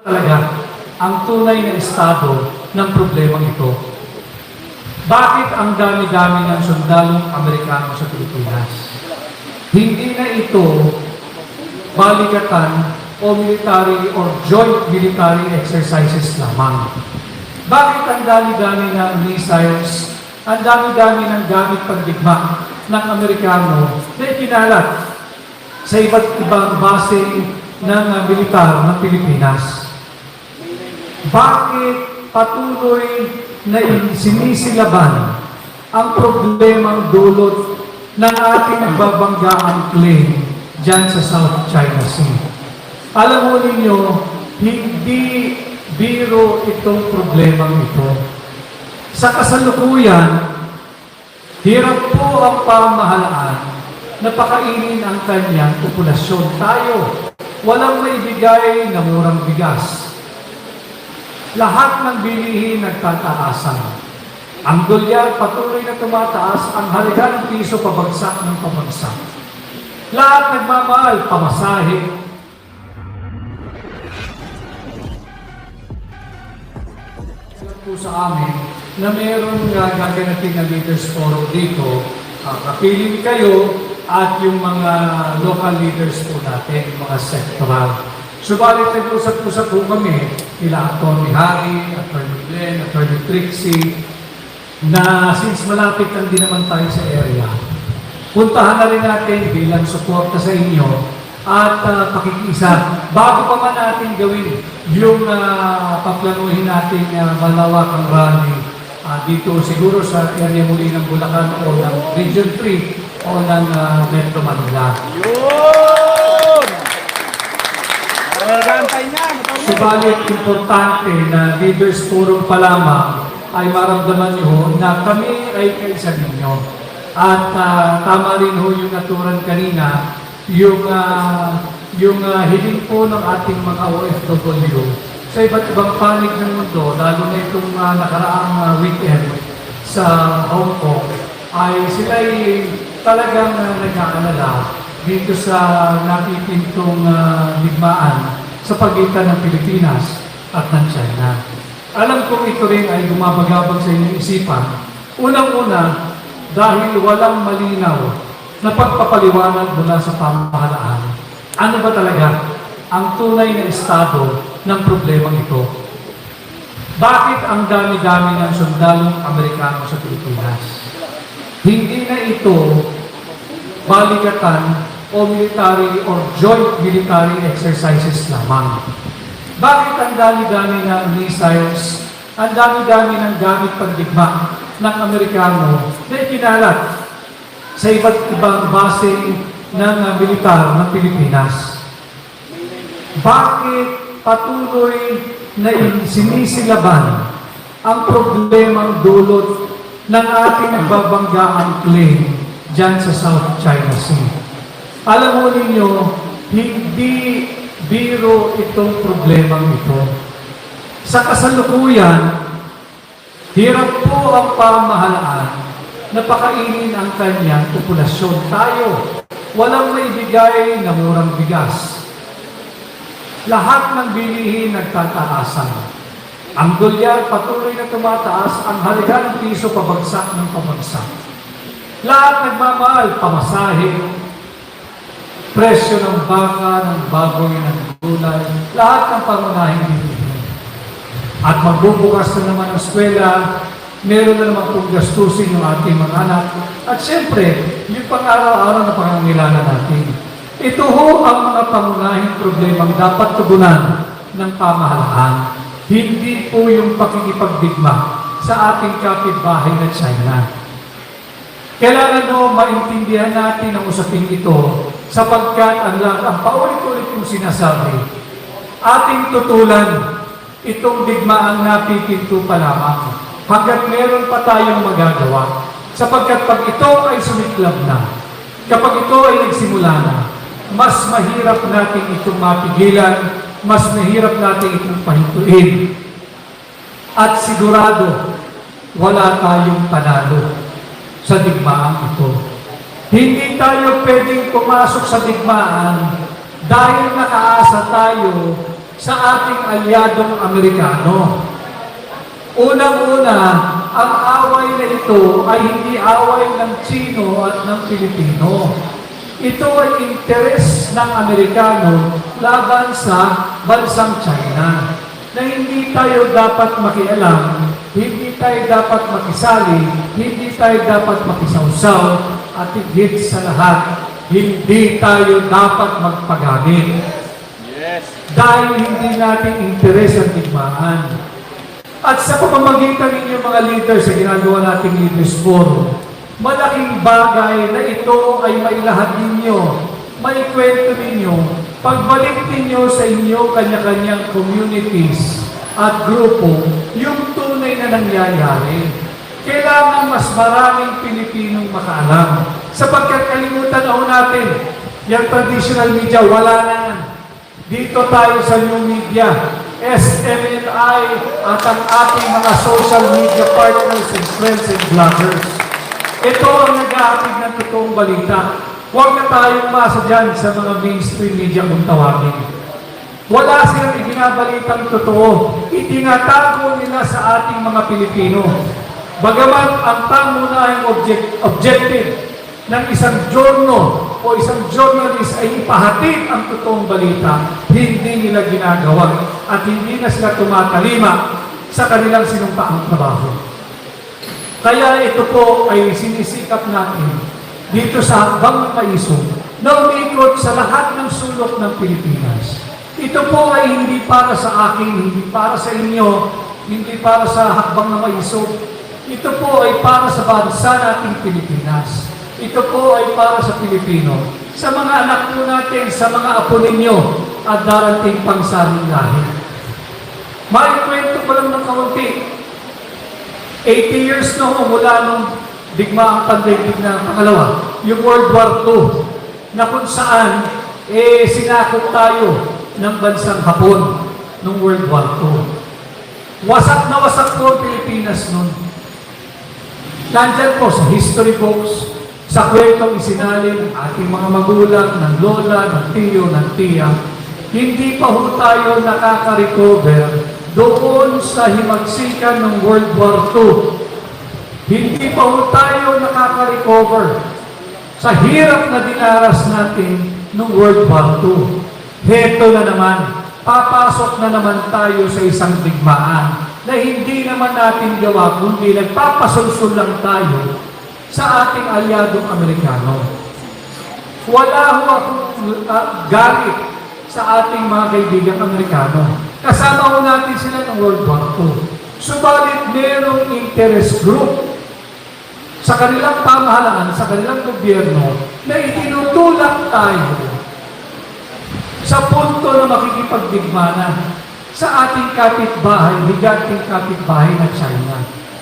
talaga ang tunay na estado ng problemang ito. Bakit ang dami-dami ng sundalong Amerikano sa Pilipinas? Hindi na ito balikatan o military or joint military exercises lamang. Bakit ang dami-dami ng missiles, ang dami-dami ng gamit pagdigma ng Amerikano na ikinalat sa iba't ibang base ng uh, militar ng Pilipinas? Bakit patuloy na sinisilaban ang problemang dulot ng ating babanggaang claim dyan sa South China Sea? Alam mo ninyo, hindi biro itong problemang ito. Sa kasalukuyan, hirap po ang pamahalaan na pakainin ang kanyang populasyon. Tayo, walang maibigay na murang bigas. Lahat ng bilihin nagtataasan. Ang dolyar patuloy na tumataas, ang halaga ng piso pabagsak ng pabagsak. Lahat nagmamahal, pamasahe, po sa amin na meron uh, gaganapin na leaders forum dito. Uh, kapiling kayo at yung mga local leaders po natin, mga sectoral. Subalit nag-usap-usap po kami nila Atty. Harry, Atty. Glenn, Atty. Trixie, na since malapit lang din naman tayo sa area, puntahan na rin natin bilang suporta sa inyo at uh, pakikisa. Bago pa man natin gawin yung uh, paplanuhin natin uh, malawakang rally uh, dito siguro sa area muli ng Bulacan o ng Region 3 o ng uh, Metro Manila. Yun! Subalit importante na leaders forum pa lamang ay maramdaman niyo na kami ay kaisa ninyo. At ah, tama rin ho yung naturan kanina, yung, ah, yung ah, hiling po ng ating mga OFW sa iba't ibang panig ng mundo, lalo na itong ah, nakaraang ah, weekend sa Hong Kong, ay sila ay talagang uh, nag-aalala dito sa napipintong uh, digmaan sa pagitan ng Pilipinas at ng China. Alam kong ito rin ay gumabagabag sa inyong isipan. Unang-una, dahil walang malinaw na pagpapaliwanag mula sa pamahalaan, ano ba talaga ang tunay na estado ng problemang ito? Bakit ang dami-dami ng sundalong Amerikano sa Pilipinas? Hindi na ito balikatan o military or joint military exercises lamang. Bakit ang dami-dami ng missiles, ang dami-dami ng gamit pagdigma ng Amerikano na ikinalat sa iba't ibang base ng uh, militar ng Pilipinas? Bakit patuloy na sinisilaban ang problemang dulot ng ating babanggaang claim dyan sa South China Sea? Alam mo ninyo, hindi biro itong problemang ito. Sa kasalukuyan, hirap po ang pamahalaan na pakainin ang kanyang populasyon. Tayo, walang maibigay na murang bigas. Lahat ng bilihin nagtataasan. Ang dolyar patuloy na tumataas, ang halaga ng piso pabagsak ng pabagsak. Lahat nagmamahal, pamasahe, presyo ng baka, ng baboy, ng gulay, lahat ng pangunahing bilihin. At magbubukas na naman ang eskwela, meron na naman kung gastusin yung ating mga anak. At siyempre, yung pang-araw-araw na pangangailangan natin. Ito ho ang mga pangunahing problemang dapat tugunan ng pamahalaan. Hindi po yung pakikipagdigma sa ating kapitbahay na China. Kailangan no, maintindihan natin ang usaping ito sapagkat ang, ang paulit-ulit kong sinasabi, ating tutulan itong digmaang napipinto pa lamang hanggat meron pa tayong magagawa. Sapagkat pag ito ay sumiklab na, kapag ito ay nagsimula na, mas mahirap natin itong mapigilan, mas mahirap natin itong pahintuin. At sigurado, wala tayong panalo sa digmaan ito. Hindi tayo pwedeng pumasok sa digmaan dahil nakaasa tayo sa ating alyadong Amerikano. Unang-una, ang away na ito ay hindi away ng Chino at ng Pilipino. Ito ay interes ng Amerikano laban sa bansang China na hindi tayo dapat makialam, hindi tayo dapat makisali, hindi tayo dapat makisawsaw, at higit sa lahat, hindi tayo dapat magpagamit. Yes. Dahil hindi natin interes ang digmaan. At sa pamamagitan ninyo mga leaders sa ginagawa nating Leaders Forum, malaking bagay na ito ay mailahad ninyo, maikwento ninyo, pagbalik ninyo sa inyo kanya-kanyang communities at grupo, yung tunay na nangyayari. Kailangan mas maraming Pilipinong makaalam. Sapagkat kalimutan na natin, yung traditional media, wala na yan. Dito tayo sa new media, SMNI at ang ating mga social media partners and friends and vloggers. Ito ang nag-aatid ng totoong balita. Huwag na tayong masa dyan sa mga mainstream media kung tawagin. Wala silang ibinabalitang totoo. Itinatago nila sa ating mga Pilipino. Bagaman ang pangunahing object, objective ng isang journal o isang journalist ay ipahatid ang totoong balita, hindi nila ginagawa at hindi na sila tumatalima sa kanilang sinumpaang trabaho. Kaya ito po ay sinisikap natin dito sa Hakbang ng Paiso na umikot sa lahat ng sulok ng Pilipinas. Ito po ay hindi para sa akin, hindi para sa inyo, hindi para sa Hakbang ng Paiso. Ito po ay para sa bansa nating Pilipinas. Ito po ay para sa Pilipino. Sa mga anak po natin, sa mga apo ninyo at darating pang saring lahi. May kwento ko lang ng kaunti. 80 years ho mula nung digmaang pandemic na pangalawa, yung World War II, na kung saan eh, sinakop tayo ng bansang Hapon nung World War II. Wasak na wasak po ang Pilipinas noon. Nandyan po sa history books, sa kwentong isinalin ng ating mga magulang, ng lola, ng tiyo, ng tiya, hindi pa ho tayo nakaka-recover doon sa himagsikan ng World War II. Hindi pa ho tayo nakaka-recover sa hirap na dinaras natin ng World War II. Heto na naman, papasok na naman tayo sa isang digmaan na hindi naman natin gawa kundi nagpapasulsul lang tayo sa ating alyadong Amerikano. Wala ho akong uh, sa ating mga kaibigang Amerikano. Kasama ho natin sila ng World War II. Subalit merong interest group sa kanilang pamahalaan, sa kanilang gobyerno, na itinutulak tayo sa punto na makikipagdigmana sa ating kapitbahay, higating kapitbahay na China.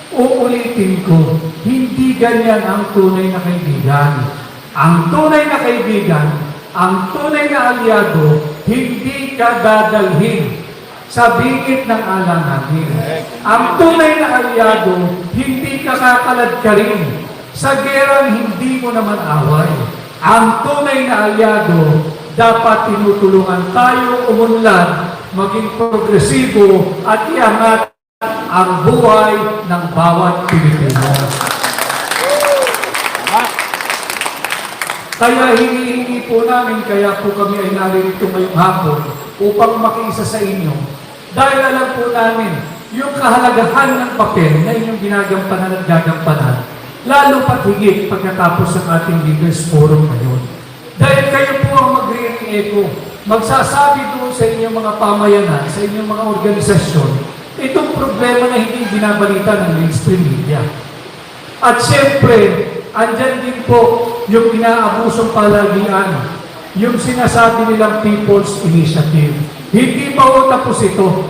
Uulitin ko, hindi ganyan ang tunay na kaibigan. Ang tunay na kaibigan, ang tunay na alyado, hindi ka dadalhin sa bingit ng alanganin. Ang tunay na alyado, hindi ka kakalad ka rin sa gerang hindi mo naman away. Ang tunay na alyado, dapat tinutulungan tayo umunlad, maging progresibo at iangat ang buhay ng bawat Pilipino. Kaya hinihingi po namin, kaya po kami ay naririto ngayong hapon upang makiisa sa inyo. Dahil alam po namin, yung kahalagahan ng papel na inyong ginagampanan at gagampanan, lalo pat higit pagkatapos ng ating Leaders Forum ngayon. Dahil kayo po ang magre-echo, magsasabi doon sa inyong mga pamayanan, sa inyong mga organisasyon, itong problema na hindi binabalita ng mainstream media. At siyempre, andyan din po yung inaabusong palagian, yung sinasabi nilang People's Initiative. Hindi pa po tapos ito.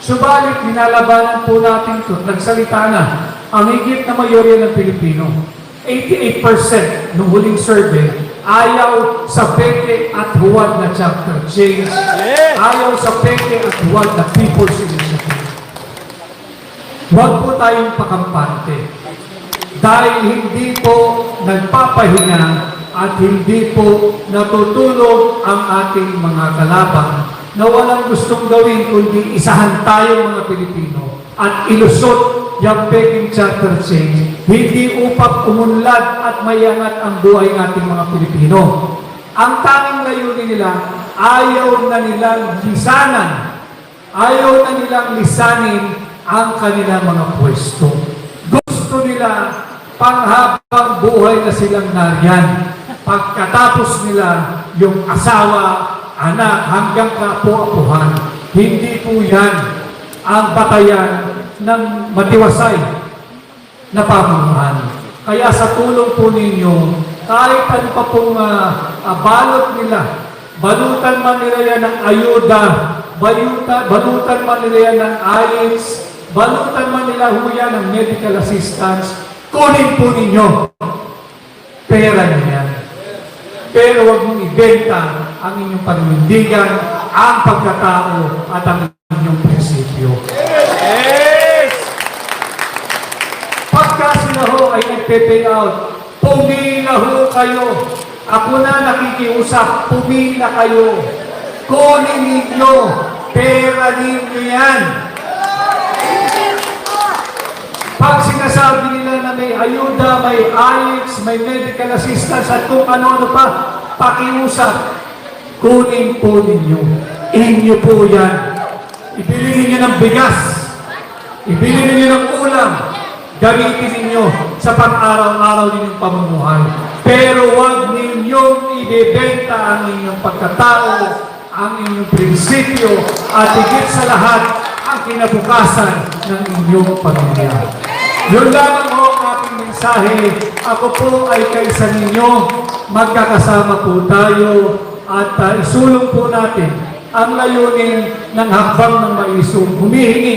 Subalit, ninalabanan po natin ito, nagsalita na ang higit na mayorya ng Pilipino. 88% nung huling survey, ayaw sa peke at huwag na chapter change. Ayaw sa peke at huwag na People's Initiative. Huwag po tayong pakampante. Dahil hindi po nagpapahinga at hindi po natutulog ang ating mga kalaban na walang gustong gawin kundi isahan tayo mga Pilipino at ilusot yung Peking Charter change hindi upang umunlad at mayangat ang buhay nating mga Pilipino. Ang tanging layunin nila, ayaw na nilang lisanan, ayaw na nilang lisanin ang kanilang mga pwesto. Gusto nila panghabang buhay na silang nariyan. Pagkatapos nila yung asawa, anak, hanggang kapo-apuhan. Hindi po yan ang batayan ng matiwasay na pamumuhan. Kaya sa tulong po ninyo, kahit ano pa pong ah, ah, balot nila, balutan man nila yan ng ayuda, balutan, balutan man nila yan ng ayos, balutan man nila ho yan ng medical assistance, kunin po ninyo. Pera niyo yan. Pero huwag mong ibenta ang inyong paninindigan, ang pagkatao at ang inyong prinsipyo. Yes! Sila ho ay nagpe-pay out, pumila ho kayo. Ako na nakikiusap, pumila kayo. Kunin ninyo, pera ninyo yan. Pag sinasabi nila na may ayuda, may AIX, may medical assistance at kung ano-ano pa, pakiusap, kunin po ninyo. Inyo po yan. Ibili ninyo ng bigas. Ibili ninyo ng ulam. Gamitin ninyo sa pang-araw-araw ninyong pamumuhay. Pero huwag ninyong ibebenta ang inyong pagkatao, ang inyong prinsipyo, at higit sa lahat, ang kinabukasan ng inyong pamilya. Yun lamang ho ang aking mensahe. Ako po ay kaisa ninyo. Magkakasama po tayo at uh, isulong po natin ang layunin ng hakbang ng maisong humihingi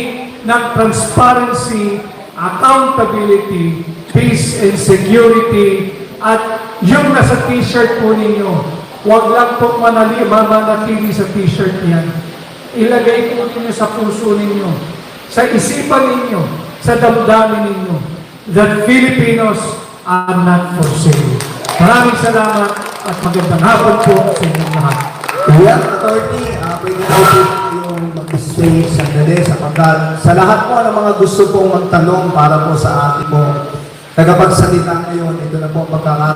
ng transparency, accountability, peace and security at yung nasa t-shirt po ninyo, huwag lang po manali, mamanatili sa t-shirt yan. Ilagay po ninyo sa puso ninyo, sa isipan ninyo, sa damdamin ninyo, that Filipinos are not for sale. Maraming salamat at magandang hapon po sa inyong lahat. Kuya, attorney, uh, pwede po yung mag-stay sandali sapagkat sa lahat po ng mga gusto pong magtanong para po sa ating po tagapagsalita ngayon, ito na po ang pagkakataon.